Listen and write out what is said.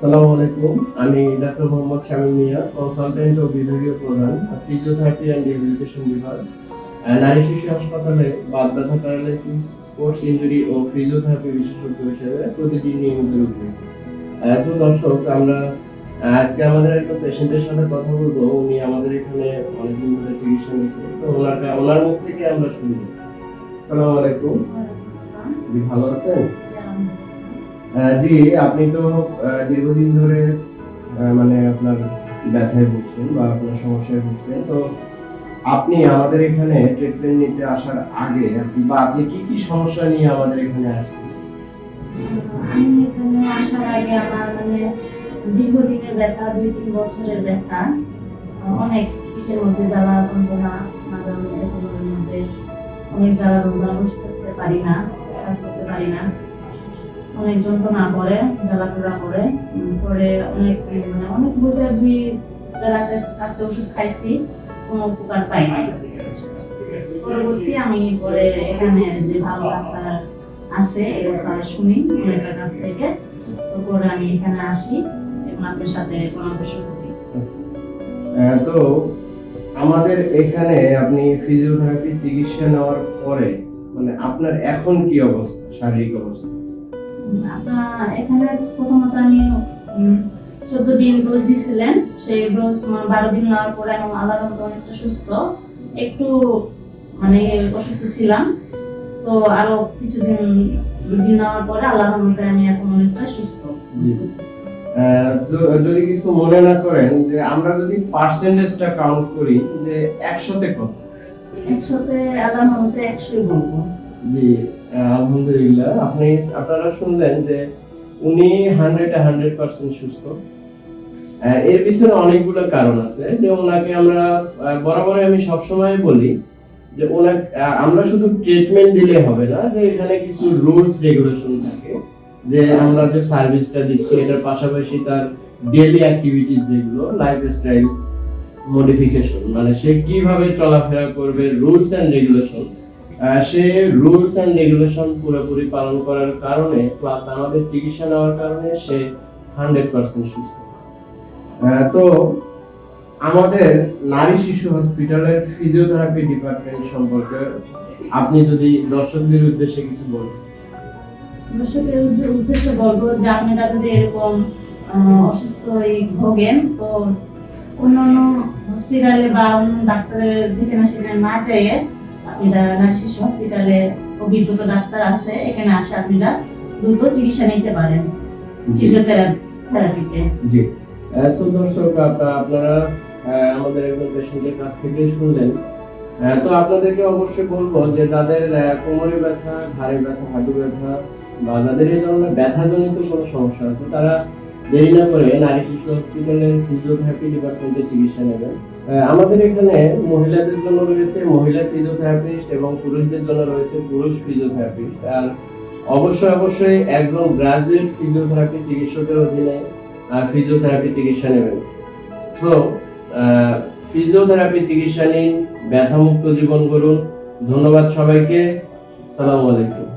সালামু আলাইকুম। আমি ডাক্তার মোহাম্মদ শামীম মিয়া কনসালটেন্ট ও বিভাগীয় প্রধান ফিজিওথেরাপি অ্যান্ড রিহ্যাবিলিটেশন বিভাগ নারী শিশু হাসপাতালে বাত ব্যথা প্যারালাইসিস স্পোর্টস ইনজুরি ও ফিজিওথেরাপি বিশেষজ্ঞ হিসেবে প্রতিদিন নিয়মিত রোগী রয়েছে। সো দর্শক আমরা আজকে আমাদের একটা পেশেন্টের সাথে কথা বলব। উনি আমাদের এখানে অনেকদিন ধরে চিকিৎসা নিয়েছেন। তো ওনার ওনার মুখ থেকে আমরা শুনব। সালামু আলাইকুম। জি ভালো আছেন? জি, আপনি তো দীর্ঘদিন ধরে মানে আপনার ব্যথায় ভুগছেন বা আপনার সমস্যায় ভুগছেন, তো আপনি আমাদের এখানে ট্রিটমেন্ট নিতে আসার আগে বা আপনি কি কি সমস্যা নিয়ে আমাদের এখানে আসছেন? আমি এখানে আসার আগে আমার মানে দীর্ঘদিনের ব্যথা, দুই তিন বছরের ব্যথা, অনেক পিঠের মধ্যে জ্বালা, যন্ত্রণা মাজার মধ্যে কোমরের মধ্যে অনেক জ্বালা যন্ত্রণা পারি না, কাজ করতে পারি না। অনেক যন্ত্রণা করে জ্বালা পোড়া করে পরে অনেক মানে অনেক বলতে দুই বেলাতে কাজতে ওষুধ খাইছি কোনো উপকার পাই নাই। পরবর্তী আমি পরে এখানে যে ভালো ডাক্তার আছে এই কথা শুনি ওনার কাছ থেকে তো পরে আমি এখানে আসি এবং আপনার সাথে পরামর্শ করি। আহ, তো আমাদের এখানে আপনি ফিজিওথেরাপি চিকিৎসা নেওয়ার পরে মানে আপনার এখন কি অবস্থা শারীরিক অবস্থা? আপনার এখানে প্রথমত আমি চোদ্দ দিন ডোজ দিছিলেন। সেই ডোজ বারো দিন নেওয়ার পরে মতো অনেকটা সুস্থ। একটু মানে অসুস্থ ছিলাম। তো আরও কিছুদিন দিন নেওয়ার পরে আল্লাহর মতো আমি এখন অনেকটা সুস্থ। যদি কিছু মনে না করেন যে আমরা যদি পার্সেন্টেজটা কাউন্ট করি যে একশোতে কত? একশোতে আল্লাহর মতো একশোই বলব। জি আলহামদুলিল্লাহ। আপনি আপনারা শুনলেন যে উনি হান্ড্রেড হান্ড্রেড পার্সেন্ট সুস্থ। এর পিছনে অনেকগুলো কারণ আছে। যে ওনাকে আমরা আহ, বরাবরই আমি সবসময় বলি যে আমরা শুধু ট্রিটমেন্ট দিলে হবে না যে এখানে কিছু রুলস রেগুলেশন থাকে। যে আমরা যে সার্ভিসটা দিচ্ছি এটার পাশাপাশি তার ডেইলি অ্যাক্টিভিটিস যেগুলো লাইফস্টাইল মডিফিকেশন মানে সে কীভাবে চলাফেরা করবে রুলস অ্যান্ড রেগুলেশন সে রুলস অ্যান্ড রেগুলেশন পুরোপুরি পালন করার কারণে প্লাস আমাদের চিকিৎসা নেওয়ার কারণে সে হান্ড্রেড পার্সেন্ট সুস্থ। তো আমাদের নারী শিশু হসপিটালের ফিজিওথেরাপি ডিপার্টমেন্ট সম্পর্কে আপনি যদি দর্শকদের উদ্দেশ্যে কিছু বলতেন। দর্শকের উদ্দে- উদ্দেশ্যে বলব যে আপনারা যদি এরকম অসুস্থ ভোগেন, তো অন্যান্য হসপিটালে বা অন্য ডাক্তারের যেখানে সেখানে না চাইয়ে আপনারা নারী শিশু হসপিটালে অভিজ্ঞতা ডাক্তার আছে এখানে আসে আপনারা দ্রুত চিকিৎসা নিতে পারেন ফিজিওথেরাপিতে। জি। সো দর্শক আপনারা আমাদের একজন পেশেন্টের কাছ থেকে শুনলেন। তো আপনাদেরকে অবশ্যই বলব যে যাদের কোমরে ব্যথা ঘাড়ে ব্যথা হাঁটু ব্যথা বা যাদের এই ধরনের ব্যথাজনিত কোনো সমস্যা আছে তারা দেরি না করে নারী শিশু হসপিটালের ফিজিওথেরাপি ডিপার্টমেন্টে চিকিৎসা নেবেন। আমাদের এখানে মহিলাদের জন্য রয়েছে মহিলা ফিজিওথেরাপিস্ট এবং পুরুষদের জন্য রয়েছে পুরুষ ফিজিওথেরাপিস্ট আর অবশ্যই অবশ্যই একজন গ্রাজুয়েট ফিজিওথেরাপি চিকিৎসকের অধীনে ফিজিওথেরাপি চিকিৎসা নেবেন। তো ফিজিওথেরাপি চিকিৎসা নিন, ব্যথামুক্ত জীবন গড়ুন। ধন্যবাদ সবাইকে। সালামু আলাইকুম।